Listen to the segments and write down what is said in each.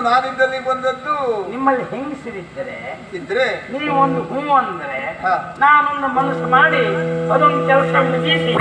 ನಾನಿದ್ದಲ್ಲಿ ಬಂದದ್ದು ನಿಮ್ಮಲ್ಲಿ ಹೆಂಗಸಿರಿದ್ದರೆ ಇದ್ರೆ ನೀವೊಂದು ಹೂ ಅಂದ್ರೆ. ನಾನೊಂದು ಮನಸ್ಸು ಮಾಡಿ ಅದೊಂದು ಕೆಲಸ ಮುಗಿಸಿ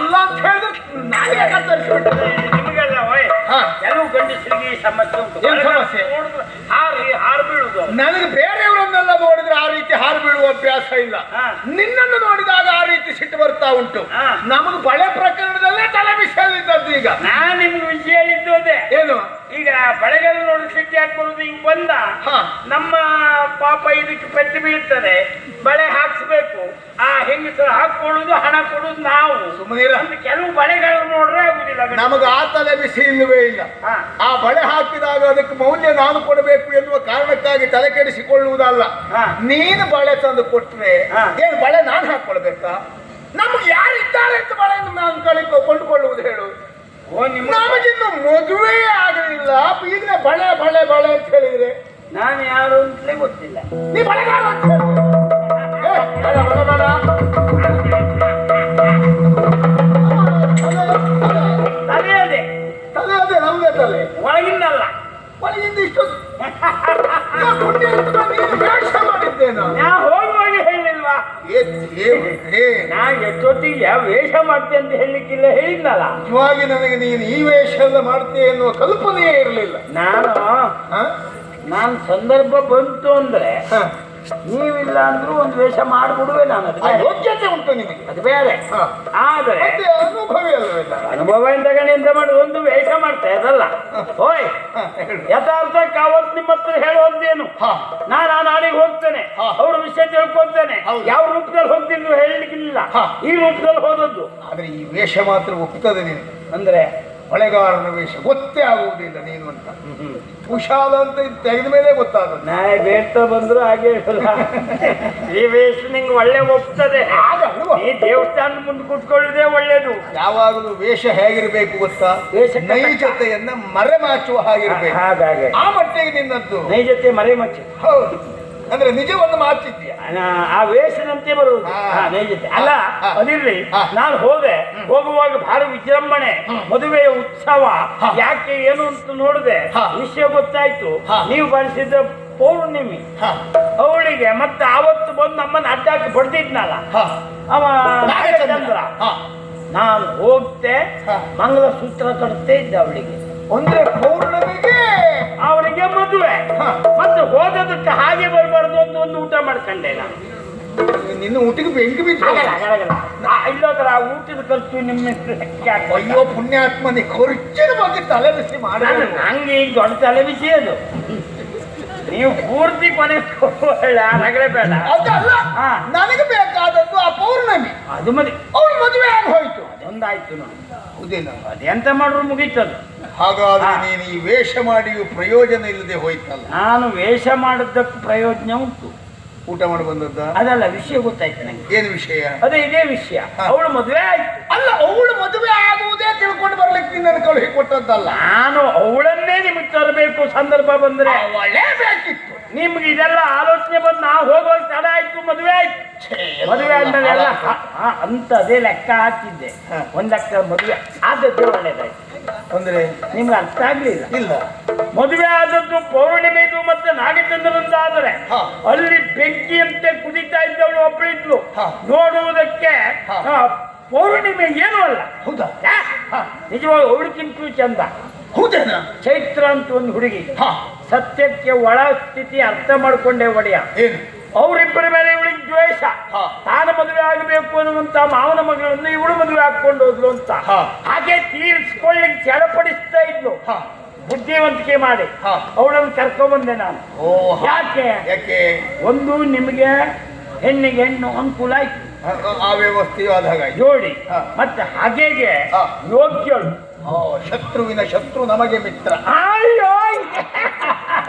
ಅಲ್ಲ ಅಂತ ಹೇಳಿದ್ರೆ ನನಗೆ ಕತ್ತರಿಸಿ ಬಿಟ್ಟರೆ ನಿಮಗೆಲ್ಲ ಓಯ್ ಹಾ. ಕೆಲವು ಗಂಡಸರಿಗೆ ಈ ಸಮಸ್ಯೆ ಉಂಟು ಏನ್ ಸಮಸ್ಯೆ? ನೋಡಿದ್ರೆ ಹಾರಿ ಹಾರು ಬೀಳುದು ನನಗೆ ಬೇರೆಯವರನ್ನೆಲ್ಲ ನೋಡಿದ್ರೆ ಆ ರೀತಿ ಹಾರು ಬೀಳುವ ಅಭ್ಯಾಸ ಇಲ್ಲ ಹಾ. ನಿನ್ನನ್ನು ನೋಡಿದಾಗ ಆ ರೀತಿ ಸಿಟ್ಟು ಬರ್ತಾ ಉಂಟು ಹಾ. ನಮಗೆ ಬಳೆ ಪ್ರಕರಣದಲ್ಲೇ ತಲೆ ಬಿಸಿಯಲ್ಲಿದ್ದದ್ದು ಈಗ ನಾನು ನಿಮ್ಗೆ ವಿಷಯ ಹೇಳಿದ್ದು ಅದೇ ಏನು ಈಗ ಬಳೆಗಾಲ ನೋಡಿ ಸಿಟ್ಟಿ ಹಾಕೊಳ್ಳೋದು ಈಗ ಬಂದ. ನಮ್ಮ ಪಾಪ ಇದಕ್ಕೆ ಪೆಟ್ಟು ಬೀಳ್ತದೆ. ಬಳೆ ಹಾಕ್ಸ್ಬೇಕು. ಆ ಹೆಂಗಸರು ಹಾಕೊಳ್ಳುದು ಹಣ ಕೊಡುದು ನಾವು. ಸುಮ್ಮನೆ ಕೆಲವು ಬಳೆಗಳು ನೋಡ್ರೆ ಆಗುದಿಲ್ಲ. ನಮಗೆ ಆ ತಲೆ ಬಿಸಿ ಇಲ್ಲವೇ ಇಲ್ಲ. ಆ ಬಳೆ ಹಾಕಿದಾಗ ಅದಕ್ಕೆ ಮೌಲ್ಯ ನಾನು ಕೊಡಬೇಕು ಎನ್ನುವ ಕಾರಣಕ್ಕಾಗಿ ತಲೆ ಕೆಡಿಸಿಕೊಳ್ಳುವುದಲ್ಲ. ನೀನು ಬಳೆ ತಂದು ಕೊಟ್ರೆ. ಏನು ಬಳೆ ನಾನು ಹಾಕೊಳ್ಬೇಕಾ ನಮ್ಗೆ ಯಾರಿದ್ದಾರೆ ಅಂತ ಬಳೆಯನ್ನು ನಾನು ಕಳಿ ಕೊಂಡುಕೊಳ್ಳುವುದು ಹೇಳು. ನಮಗಿನ್ನು ಮದುವೆ ಆಗಲಿಲ್ಲ. ಈಗ ಬಳೆ ಬಳೆ ಬಳೆ ಅಂತ ಹೇಳಿದ್ರೆ? ನಾನು ಯಾರು ಅಂತಲೇ ಗೊತ್ತಿಲ್ಲ. ನೀ ಬಳೆಗಾರ ಅಂತ ನಾ ಎಷ್ಟೊತ್ತಿಗೆ ವೇಷ ಮಾಡ್ತೆ ಅಂತ ಹೇಳಲಿಕ್ಕಿಲ್ಲ ಹೇಳಿದ್ನಲ್ಲ? ನಿಜವಾಗಿ ನನಗೆ ನೀನು ಈ ವೇಷ ಎಲ್ಲ ಮಾಡ್ತೀಯ ಎನ್ನುವ ಕಲ್ಪನೆಯೇ ಇರಲಿಲ್ಲ. ನಾನು ನಾನು ಸಂದರ್ಭ ಬಂತು ಅಂದ್ರೆ ನೀವಿಲ್ಲ ಅಂದ್ರೂ ಒಂದು ವೇಷ ಮಾಡ್ಬಿಡುವೆ ನಾನು. ಯೋಗ್ಯತೆ ಉಂಟು ನಿಮಗೆ. ಅದು ಬೇರೆ. ಆದ್ರೆ ಅನುಭವ ಅನುಭವ ಎಂತ ಮಾಡಿ ಒಂದು ವೇಷ ಮಾಡ್ತೆ ಅದಲ್ಲ. ಓಯ್ ಯಥಾರ್ಥ ಕಾವತ್ ನಿಮ್ಮ ಹತ್ರ ಹೇಳುವಂತೇನು. ನಾನು ಆ ನಾಡಿಗೆ ಹೋಗ್ತೇನೆ. ಅವ್ರ ವಿಷಯ ತಿಳ್ಕೊಳ್ತೇನೆ ಹೌದು. ಯಾವ ರೂಪದಲ್ಲಿ ಹೋಗ್ತಿದ್ರು ಹೇಳಲಿಕ್ಕಿಲ್ಲ. ಈ ರೂಪದಲ್ಲಿ ಹೋದದ್ದು. ಆದರೆ ಈ ವೇಷ ಮಾತ್ರ ಒಪ್ತದೆ ನೀನು. ಅಂದ್ರೆ ಹೊಳೆಗಾರನ ವೇಷ ಗೊತ್ತೇ ಆಗುವುದಿಲ್ಲ ನೀನು ಅಂತ. ಕುಶಾಲ ಅಂತ ತೆಗೆದ ಮೇಲೆ ಗೊತ್ತಾದ ನಾಯಿ ಬೇಡ್ತಾ ಬಂದ್ರು ಹಾಗೆ ಈ ವೇಷ ನಿಂಗೆ ಒಳ್ಳೆ ಒಪ್ತದೆ? ಈ ದೇವಸ್ಥಾನದ ಮುಂದೆ ಕುತ್ಕೊಳ್ಳುದೇ ಒಳ್ಳೇದು ಯಾವಾಗಲೂ ವೇಷ ಹೇಗಿರ್ಬೇಕು ಗೊತ್ತಾ? ವೇಷ. ನೈಜತೆಯನ್ನ ಮರೆಮಾಚುವ ಹಾಗಿರಬೇಕು. ಹಾಗಾಗಿ. ಆ ಮಟ್ಟಿಗೆ ನಿನ್ನದ್ದು. ನೈಜತೆ ಮರೆಮಾಚು. ಹೌದು. ಅಂದ್ರೆ ನಿಜವನ್ನು ಮಾಡ್ತಿದ್ದೀಯಾ ಆ ವೇಷನಂತೆ ಬರುವುದು. ಹಾ. ಹಾ, ನೈಜತೆ ಅಲ್ಲ ಹಾ. ಅದಿರ್ಲಿ ಹಾ. ನಾನು ಹೋದೆ. ಹೋಗುವಾಗ ಭಾರಿ ವಿಜೃಂಭಣೆ ಮದುವೆಯ ಉತ್ಸವ. ಯಾಕೆ ಏನು ಅಂತ ನೋಡಿದೆ? ಹಾ. ವಿಷಯ ಗೊತ್ತಾಯ್ತು. ಹಾ. ನೀವು ಬಳಸಿದ ಪೌರ್ಣಿಮಿ. ಹಾ. ಅವಳಿಗೆ ಮತ್ತೆ ಅವತ್ತು ಬಂದು ನಮ್ಮನ್ನ ಅಡ್ಡಾಕಿ ಬಡ್ದಿದ್ನಲ್ಲ. ಹಾ. ಅವ ನಾಗಚಂದ್ರ. ಹಾ. ನಾನು ಹೋಗ್ತೆ ಮಂಗಳ ಸೂತ್ರ ಕಟ್ತೇ ಇದ್ದೆ ಅವಳಿಗೆ. ಅಂದ್ರೆ ಪೌರ್ಣಮಿಗೆ ಅವಳಿಗೆ ಮದುವೆ. ಮತ್ತೆ ಹೋದದಕ್ಕೆ ಹಾಗೆ ಬರಬಾರ್ದು ಅಂತ ಒಂದು ಊಟ ಮಾಡ್ಕೊಂಡೆ ನಾನು. ನಿನ್ನ ಊಟಕ್ಕೆ ಬೆಂಕಿ ಬಿದ್ದು? ಇಲ್ಲೋದ್ರ ಆ ಊಟದ ಖರ್ಚು ನಿಮ್ಮ. ಅಯ್ಯೋ ಪುಣ್ಯಾತ್ಮನಿ ಖರ್ಚಿನ ಬಗ್ಗೆ ತಲೆ ಬಿಸಿ ಮಾಡ ನಂಗೆ ಈಗ ದೊಡ್ಡ ತಲೆ ಬಿಸಿ ಅದು. ನೀವು ಪೂರ್ತಿ ಕೊನೆ ರಗಳೆ ಬೇಡ ಅದಲ್ಲ. ನನಗೆ ಬೇಕಾದದ್ದು ಆ ಪೌರ್ಣಮಿ ಅದು ಮದಿ ಅವಳು ಮದುವೆ ಆಗಿ ಹೋಯ್ತು. ಅದೊಂದಾಯ್ತು ನೋಡಿ. ಹೌದೇನ ಅದೆಂತ ಮಾಡ್ರು ಮುಗೀತದು. ಹಾಗಾದ್ರೆ. ನೀನು ಈ ವೇಷ ಮಾಡಿಯೂ ಪ್ರಯೋಜನ ಇಲ್ಲದೆ ಹೋಯ್ತಲ್ಲ. ನಾನು ವೇಷ ಮಾಡಿದ್ದಕ್ಕೆ ಪ್ರಯೋಜನ ಉಂಟು. ಊಟ ಮಾಡಿ ಬಂದದ್ದ? ಅದಲ್ಲ ವಿಷಯ ಗೊತ್ತಾಯ್ತು ನಂಗೆ. ಏನು ವಿಷಯ? ಅದೇ ಇದೇ ವಿಷಯ. ಅವಳು ಮದುವೆ ಆಯ್ತು. ಅಲ್ಲ ಅವಳು ಮದುವೆ ಆಗುವುದೇ ತಿಳ್ಕೊಂಡು ಬರ್ಲಿಕ್ಕೆ ನಿನ್ನನ್ನು ಕಳುಹಿ ಕೊಟ್ಟದ್ದಲ್ಲ. ನಾನು ಅವಳನ್ನೇ ನಿಮಗೆ ತರಬೇಕು ಸಂದರ್ಭ ಬಂದ್ರೆ. ಅವಳೇ ಬೇಕಿತ್ತು. ನಿಮ್ಗೆ ಇದೆಲ್ಲ ಆಲೋಚನೆ ಬಂದು ನಾವು ಹೋಗೋ ತಡ ಆಯ್ತು ಮದುವೆ ಆಯ್ತು. ಮದುವೆ ಎಲ್ಲ ಹ, ಅಂತ ಅದೇ ಲೆಕ್ಕ ಹಾಕಿದ್ದೆ. ಒಂದು ಲೆಕ್ಕ ಮದುವೆ ಆದದ್ದು ಒಳ್ಳೇದಾಯ್ತು. ಅಂದ್ರೆ? ನಿಮ್ಗೆ ಅರ್ಥ ಆಗ್ಲಿಲ್ಲ? ಇಲ್ಲ. ಮದುವೆ ಆದದ್ದು ಪೌರ್ಣಿಮೆದು ಮತ್ತೆ ನಾಗಚಂದ್ರಂದ ಆದರೆ ಅಲ್ಲಿ ಬೆಂಕಿಯಂತೆ ಕುದಿತಾ ಇದ್ದವಳು ಒಬ್ಬಳಿದ್ಲು. ನೋಡುವುದಕ್ಕೆ ಪೌರ್ಣಿಮೆ ಏನೂ ಅಲ್ಲ. ಹೌದಾ? ನಿಜವಾಗ ನಿಜವಾಗಿ ಅವಳಿಗಿಂತೂ ಚಂದ. ಹೌದೇನಾ? ಚೈತ್ರ ಅಂತ ಒಂದು ಹುಡುಗಿ. ಸತ್ಯಕ್ಕೆ ಒಳ ಸ್ಥಿತಿ ಅರ್ಥ ಮಾಡ್ಕೊಂಡೆ ಒಡೆಯ. ಏನು? ಅವರಿಬ್ಬರ ಮೇಲೆ ಇವಳಿಗೆ ದ್ವೇಷ. ತಾನು ಮದುವೆ ಆಗಬೇಕು ಅನ್ನುವಂತ ಮಾವನ ಮಗಳನ್ನು ಇವಳು ಮದುವೆ ಹಾಕೊಂಡು ಹೋದ್ಲು ಅಂತ. ಹಾಗೆ ತೀರಿಸ್ಕೊಳ್ಳಿಕ್ಕೆ ಚಳಪಡಿಸ್ತಾ ಇದ್ಲು. ಬುದ್ಧಿವಂತಿಕೆ ಮಾಡಿ. ಅವಳನ್ನು ಕರ್ಕೊಂಡ್ಬಂದೆ ನಾನು. ಯಾಕೆ? ಯಾಕೆ? ಒಂದು ನಿಮಗೆ ಹೆಣ್ಣಿಗೆ ಹೆಣ್ಣು ಅನುಕೂಲ ಆಯ್ತು. ಆ- ವ್ಯವಸ್ಥೆ ಆ ವ್ಯವಸ್ಥೆಯು ಆದ ಜೋಡಿ. ಮತ್ತೆ ಹಾಗೆಗೆ. ಯೋಗ್ಯಳು. ಶತ್ರುವಿನ ಶತ್ರು ನಮಗೆ ಮಿತ್ರ. ಅಯ್ಯೋ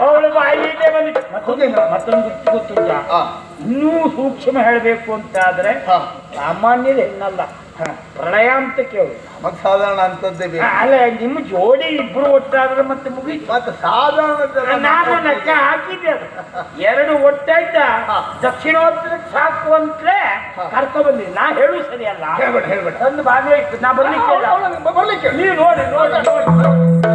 ಅವಳು ಬಾಯಿಗೆ ಬಂದಿತ್ತು ಮತ್ತೊಂದು ಇನ್ನೂ ಸೂಕ್ಷ್ಮ ಹೇಳಬೇಕು ಅಂತ ಆದ್ರೆ. ಸಾಮಾನ್ಯದ ಹೆಣ್ಣಲ್ಲ ಪ್ರಳಯ ಅಂತ ಕೇಳು. ನಮಗ್ ಸಾಧಾರಣ ಅಂತದ್ದೇ ಬೇಕು. ಅಲ್ಲ ನಿಮ್ಮ ಜೋಡಿ ಇಬ್ರು ಒಟ್ಟಾದ್ರೆ ಮತ್ತೆ ಮುಗಿ ಮತ್ತೆ ಸಾಧಾರಣ ನಾನು ಲೆಕ್ಕ ಹಾಕಿದ್ದೆ ಎರಡು ಒಟ್ಟಾಯ್ತ? ದಕ್ಷಿಣೋತ್ತರ ದಕ್ಷಿಣೋತ್ತರಕ್ಕೆ ಸಾಕು ಅಂತಲೇ. ಕರ್ಕೊ ಬಂದಿ ನಾ ಹೇಳು ಸರಿಯಲ್ಲ. ಹೇಳ್ಬೇಡ ಹೇಳ್ಬೇಡ. ತಂದು ನಾ ಬರ್ಲಿಕ್ಕೆ. ಬರ್ಲಿಕ್ಕೆ ನೀವು ನೋಡಿ ನೋಡಿ ನೋಡಿ.